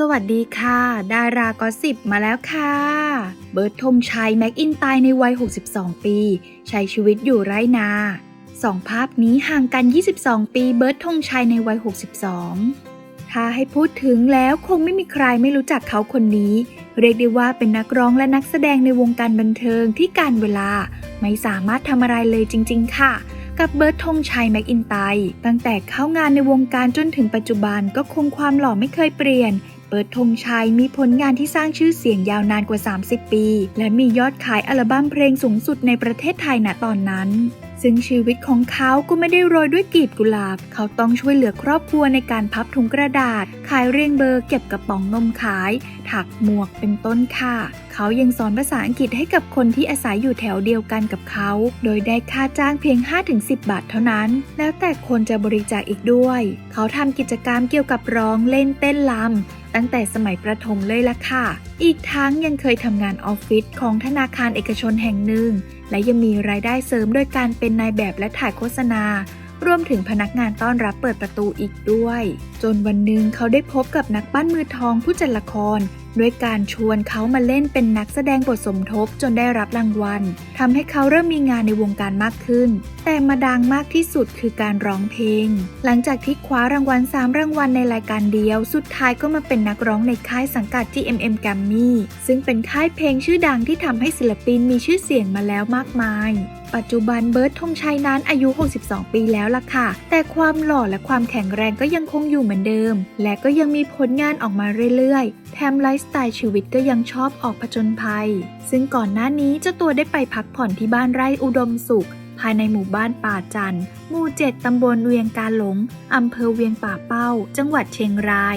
สวัสดีค่ะ ดารากอสิบมาแล้วค่ะ เบิร์ตธงชัยแม็กอินไตายในวัย 62 ปี ใช้ชีวิตอยู่ไร่นาสองภาพนี้ห่างกัน 22 ปี เบิร์ตธงชัยในวัย 62 ถ้าให้พูดถึงแล้วคงไม่มีใครไม่รู้จักเขาคนนี้ เรียกได้ว่าเป็นนักร้องและนักแสดงในวงการบันเทิงที่การเวลา ไม่สามารถทำอะไรเลยจริง ๆ ค่ะกับเบิร์ตธงชัยแม็กอินไตตั้งแต่เข้างานในวงการจนถึงปัจจุบันก็คงความหล่อไม่เคยเปลี่ยน เปิดธงชัยมีผลงานที่สร้างชื่อเสียงยาวนานกว่า 30 ปี และมียอดขายอัลบั้มเพลงสูงสุดในประเทศไทยณตอนนั้น ซึ่งชีวิตของเขาก็ไม่ได้โรยด้วยกีบกุหลาบ เขาต้องช่วยเหลือครอบครัวในการพับถุงกระดาษ ขายเรียงเบอร์เก็บกระป๋องนมขาย ถักหมวกเป็นต้นค่ะ เขายังสอนภาษาอังกฤษให้กับคนที่อาศัยอยู่แถวเดียวกันกับเขา โดยได้ค่าจ้างเพียง 5-10 บาทเท่านั้น แล้วแต่คนจะบริจาคอีกด้วย เขาทำกิจกรรมเกี่ยวกับร้องเล่นเต้นรำตั้งแต่สมัยประถมเลยล่ะค่ะ อีกทั้งยังเคยทำงานออฟฟิศของธนาคารเอกชนแห่งหนึ่ง และยังมีรายได้เสริมโดยการเป็นนายแบบและถ่ายโฆษณารวมถึงพนักงานต้อนรับเปิดประตูอีกด้วย จนวันหนึ่งเขาได้พบกับนักปั้นมือทองผู้จัดละคร ด้วยการชวนเขามาเล่นเป็นนักแสดงบทสมทบจนได้รับรางวัลทำให้เขาเริ่มมีงานในวงการมากขึ้น แต่มาดังมากที่สุดคือการร้องเพลง หลังจากที่คว้ารางวัล 3 รางวัลในรายการเดียว สุดท้ายก็มาเป็นนักร้องในค่ายสังกัด GMM g r a m m y ซึ่งเป็นค่ายเพลงชื่อดังที่ทำให้ศิลปินมีชื่อเสียงมาแล้วมากมาย ปัจจุบันเบิร์ตธงชัยนั้นอายุ 62 ปีแล้วล่ะค่ะ แต่ความหล่อและความแข็งแรงก็ยังคงอยู่เหมือนเดิม และก็ยังมีผลงานออกมาเรื่อยๆ แถมไลฟ์สไตล์ชีวิตก็ยังชอบออกผจญภัย ซึ่งก่อนหน้านี้เจ้าตัวได้ไปพักผ่อนที่บ้านไร่อุดมสุข ภายในหมู่บ้านป่าจันทร์หมู่เจ็ดตำบลเวียงกาหลง อำเภอเวียงป่าเป้า จังหวัดเชียงราย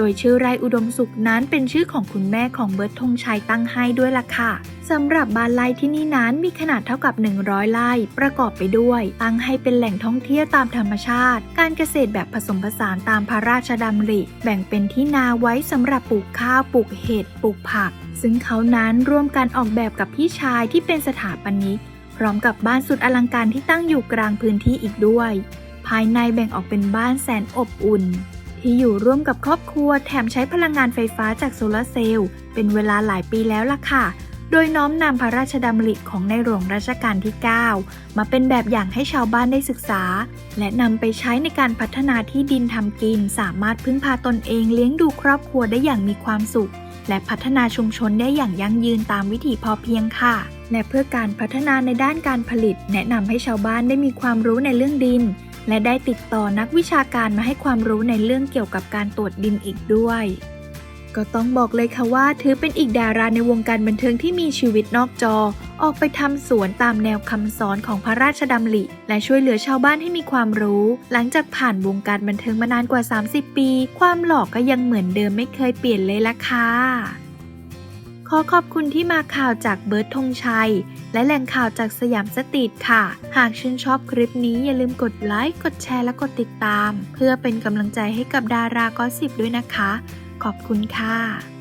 โดยชื่อไร่อุดมสุขนั้นเป็นชื่อของคุณแม่ของเบิร์ตธงชัยตั้งให้ด้วยล่ะค่ะสำหรับบ้านไร่ที่นี่นั้นมีขนาดเท่ากับ 100 ไร่ประกอบไปด้วย ตั้งให้เป็นแหล่งท่องเที่ยวตามธรรมชาติ การเกษตรแบบผสมผสานตามพระราชดำริ แบ่งเป็นที่นาไว้สำหรับปลูกข้าวปลูกเห็ดปลูกผัก ซึ่งเขานั้นร่วมกันออกแบบกับพี่ชายที่เป็นสถาปนิกพร้อมกับบ้านสุดอลังการที่ตั้งอยู่กลางพื้นที่อีกด้วย ภายในแบ่งออกเป็นบ้านแสนอบอุ่น ที่อยู่ร่วมกับครอบครัวแถมใช้พลังงานไฟฟ้าจากโซลาร์เซลล์เป็นเวลาหลายปีแล้วล่ะค่ะ โดยน้อมนำพระราชดำริของในหลวงรัชกาลที่ 9 มาเป็นแบบอย่างให้ชาวบ้านได้ศึกษา และนำไปใช้ในการพัฒนาที่ดินทำกิน สามารถพึ่งพาตนเองเลี้ยงดูครอบครัวได้อย่างมีความสุข และพัฒนาชุมชนได้อย่างยั่งยืนตามวิถีพอเพียงค่ะและเพื่อการพัฒนาในด้านการผลิต แนะนำให้ชาวบ้านได้มีความรู้ในเรื่องดิน และได้ติดต่อนักวิชาการมาให้ความรู้ในเรื่องเกี่ยวกับการตรวจดินอีกด้วย ก็ต้องบอกเลยค่ะว่า ถือเป็นอีกดาราในวงการบันเทิงที่มีชีวิตนอกจอ ออกไปทำสวนตามแนวคำสอนของพระราชดำริ และช่วยเหลือชาวบ้านให้มีความรู้ หลังจากผ่านวงการบันเทิงมานานกว่า 30 ปี ความหล่อก็ยังเหมือนเดิมไม่เคยเปลี่ยนเลยละค่ะ ขอขอบคุณที่มาข่าวจากเบิร์ตธงชัย และแหล่งข่าวจากสยามสตรีทค่ะ หากชื่นชอบคลิปนี้อย่าลืมกดไลค์ กดแชร์และกดติดตาม เพื่อเป็นกำลังใจให้กับดารากอสิบด้วยนะคะ ขอบคุณค่ะ